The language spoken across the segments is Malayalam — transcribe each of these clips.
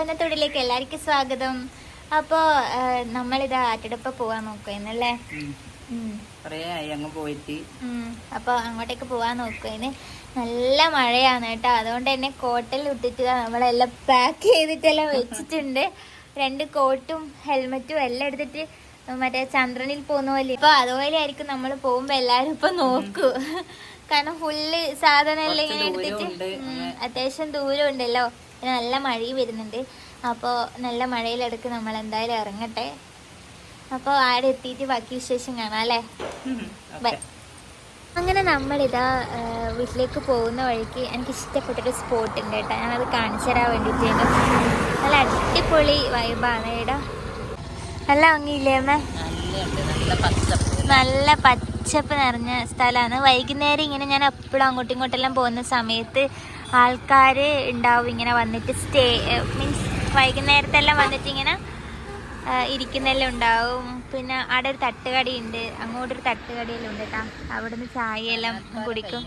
ഇന്നത്തെ തൊഴിലേക്ക് എല്ലാവർക്കും സ്വാഗതം. അപ്പോൾ നമ്മളിത് ആറ്റടുപ്പ പോവാൻ നോക്കുവാന്നല്ലേ അപ്പൊ ആയി അങ്ങ് പോയിട്ട്. അപ്പോൾ അങ്ങോട്ടേക്ക് പോവാൻ നോക്കുവാന് നല്ല മഴയാണ് കേട്ടോ. അതുകൊണ്ട് തന്നെ കോട്ടിൽ ഇട്ടിട്ട് നമ്മളെല്ലാം പാക്ക് ചെയ്തിട്ടെല്ലാം വെച്ചിട്ടുണ്ട്. രണ്ട് കോട്ടും ഹെൽമെറ്റും എല്ലാം എടുത്തിട്ട് മറ്റേ ചന്ദ്രനിൽ പോകുന്ന പോലെ. ഇപ്പൊ അതുപോലെ ആയിരിക്കും നമ്മൾ പോകുമ്പോ എല്ലാരും ഇപ്പൊ നോക്കൂ. കാരണം ഫുള്ള് സാധനം എല്ലാം ഇങ്ങനെ എടുത്തിട്ട് അത്യാവശ്യം ദൂരം ഉണ്ടല്ലോ പിന്നെ നല്ല മഴയും വരുന്നുണ്ട്. അപ്പോൾ നല്ല മഴയിലെടുക്ക് നമ്മൾ എന്തായാലും ഇറങ്ങട്ടെ. അപ്പോൾ ആടെ എത്തിയിട്ട് ബാക്കി വിശേഷം കാണാം അല്ലേ? ബൈ. അങ്ങനെ നമ്മളിതാ വീട്ടിലേക്ക് പോകുന്ന വഴിക്ക് എനിക്ക് ഇഷ്ടപ്പെട്ടൊരു സ്പോട്ട് ഉണ്ട് കേട്ടോ. ഞാനത് കാണിച്ചു തരാൻ വേണ്ടിയിട്ടാണ് നല്ല അടിപൊളി വൈബാണ് ഇവിടെ നല്ല ഭംഗിയില്ലേ അമ്മ? നല്ല പച്ചപ്പ്. നിറഞ്ഞ സ്ഥലമാണ്. വൈകുന്നേരം ഇങ്ങനെ ഞാൻ എപ്പോഴും അങ്ങോട്ടും ഇങ്ങോട്ടെല്ലാം പോകുന്ന സമയത്ത് ആൾക്കാർ ഉണ്ടാവും ഇങ്ങനെ വന്നിട്ട് സ്റ്റേ മീൻസ് വൈകുന്നേരത്തെല്ലാം വന്നിട്ട് ഇങ്ങനെ ഇരിക്കുന്നെല്ലാം ഉണ്ടാവും. പിന്നെ അവിടെ ഒരു തട്ടുകടയുണ്ട് അങ്ങോട്ടൊരു തട്ടുകടിയെല്ലാം ഉണ്ട് കേട്ടോ. അവിടുന്ന് ചായയെല്ലാം കുടിക്കും.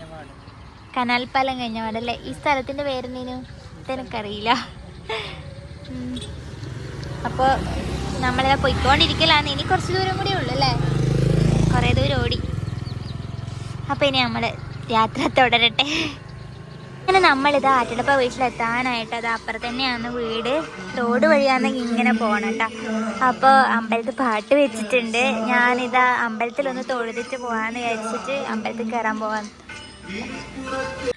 കനാൽപ്പാലം കഴിഞ്ഞ പാടല്ലേ ഈ സ്ഥലത്തിന്റെ പേരെന്തേനു? തനക്കറിയില്ല. അപ്പോൾ നമ്മളിതാ പോയിക്കൊണ്ടിരിക്കലാണ് ഇനി കുറച്ച് ദൂരം കൂടി ഉള്ളു അല്ലേ? കുറേ ദൂരം ഓടി. അപ്പോൾ ഇനി നമ്മൾ യാത്ര തുടരട്ടെ. അങ്ങനെ നമ്മളിത് ആറ്റടപ്പ വീട്ടിലെത്താനായിട്ട് അത് അപ്പുറത്ത് തന്നെയാണ് വീട്. റോഡ് വഴിയാണെങ്കിൽ ഇങ്ങനെ പോകണം കേട്ടോ അപ്പോൾ അമ്പലത്തിൽ പാട്ട് വെച്ചിട്ടുണ്ട്. ഞാനിതാ അമ്പലത്തിലൊന്ന് തൊഴുതിട്ട് പോകാമെന്ന് വിചാരിച്ചിട്ട് അമ്പലത്തിൽ കയറാൻ പോവാൻ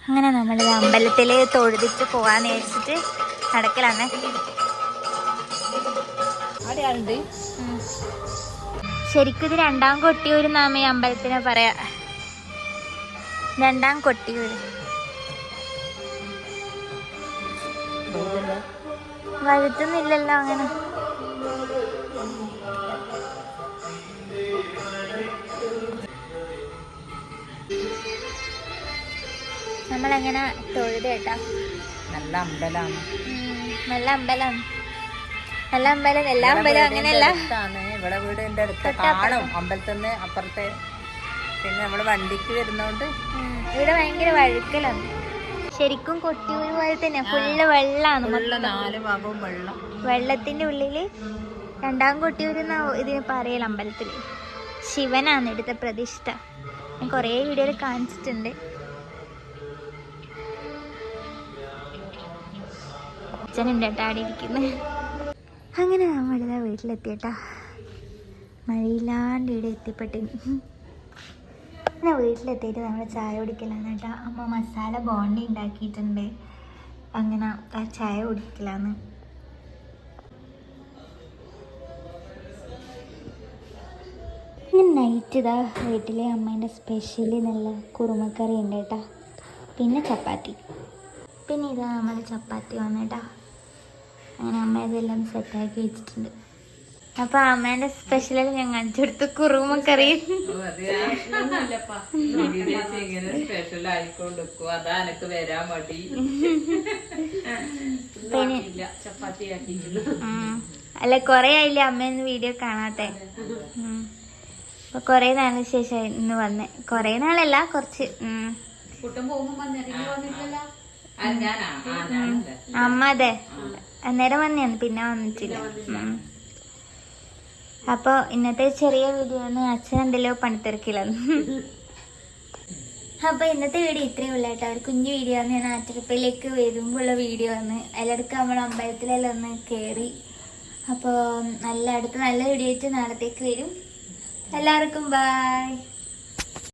അങ്ങനെ നമ്മളിത് അമ്പലത്തിൽ തൊഴുതിട്ട് പോകാമെന്ന് വിചാരിച്ചിട്ട് നടക്കലാണ്. ശരിക്കും ഇത് രണ്ടാം കൊട്ടിയൂർ നാമ ഈ അമ്പലത്തിനെ പറയാ. രണ്ടാം കൊട്ടിയൂർ വഴുത്തുന്നില്ലല്ലോ അങ്ങനെ. നമ്മളങ്ങനെ തൊഴുത് കേട്ടാ നല്ല അമ്പലമാണ് നല്ല അമ്പലം. നല്ല അമ്പലം എല്ലാ അമ്പലം അങ്ങനെയല്ല. ഇവിടെ വീട് എന്റെ അടുത്ത്. കാണും അമ്പലത്തിൽ അപ്പുറത്തെ. പിന്നെ നമ്മൾ വണ്ടിക്ക് വരുന്നോണ്ട് ഇവിടെ ഭയങ്കര വഴുക്കലാണ്. ശരിക്കും കൊട്ടിയൂർ പോലെ തന്നെ. ഫുള്ള് വെള്ളമാണ് നാല് ഭാഗവും വെള്ളം. വെള്ളത്തിന്റെ ഉള്ളിൽ രണ്ടാം കൊട്ടിയൂർ എന്നാ ഇതിന് പറയൽ അമ്പലത്തിൽ. ശിവനാണ് ഇവിടുത്തെ പ്രതിഷ്ഠ. ഞാൻ കുറേ വീഡിയോയിൽ കാണിച്ചിട്ടുണ്ട്. അച്ഛനുണ്ട് കേട്ടോ അവിടെ ഇരിക്കുന്നത് അങ്ങനെ നമ്മളിതാ വീട്ടിലെത്തിയേട്ടാ. മഴയില്ലാണ്ട് ഇവിടെ എത്തിപ്പെട്ട് അങ്ങനെ വീട്ടിലെത്തിയിട്ട് നമ്മൾ ചായ കുടിക്കലാണ് കേട്ടോ. അമ്മ മസാല ബോണ്ടി ഉണ്ടാക്കിയിട്ടുണ്ട്. അങ്ങനെ ആ ചായ കുടിക്കലാണ് നൈറ്റ് ഇതാ വീട്ടിലെ അമ്മേന്റെ സ്പെഷ്യലി നല്ല കുറുമക്കറി ഉണ്ട് കേട്ടോ. പിന്നെ ചപ്പാത്തി. പിന്നെ ഇതാ നമ്മൾ ചപ്പാത്തി വന്നേട്ടാ. അങ്ങനെ അമ്മ ഇതെല്ലാം സെറ്റാക്കി വെച്ചിട്ടുണ്ട്. അപ്പോൾ അമ്മേന്റെ സ്പെഷ്യൽ ഞാൻ കാണിച്ചു കൊടുത്തു കുറുമക്കറി സ്പെഷ്യൽ ആയിക്കൊണ്ടിരിക്കും അതാ എനക്ക് വരാൻ. അല്ല കൊറേ ആയില്ലേ അമ്മേന്ന് വീഡിയോ കാണാത്തെ? കൊറേ അപ്പൊ കുറേ നാളിന് ശേഷം ഇന്ന് വന്നേ. കൊറേ നാളല്ല കുറച്ച് അമ്മ അതെ. അന്നേരം വന്നെയാണ് പിന്നെ വന്നിട്ടില്ല. ഉം. അപ്പൊ ഇന്നത്തെ ചെറിയ വീഡിയോ ആണ് അച്ഛൻ എന്തെല്ലോ പണിത്തിരക്കില്ല അപ്പൊ ഇന്നത്തെ വീഡിയോ ഇത്രയും ഉള്ള കേട്ടോ. ഒരു കുഞ്ഞു വീഡിയോ ആണ്. ഞാൻ ആറ്റിരപ്പയിലേക്ക് വരുമ്പോഴുള്ള വീഡിയോ ആണ്. അതിലിടക്ക് നമ്മൾ അമ്പലത്തിലെല്ലാം ഒന്ന് കയറി അപ്പോൾ നല്ല അടുത്ത് നല്ല വീഡിയോ ആയിട്ട് നാളത്തേക്ക് വരും. എല്ലാവർക്കും ബൈ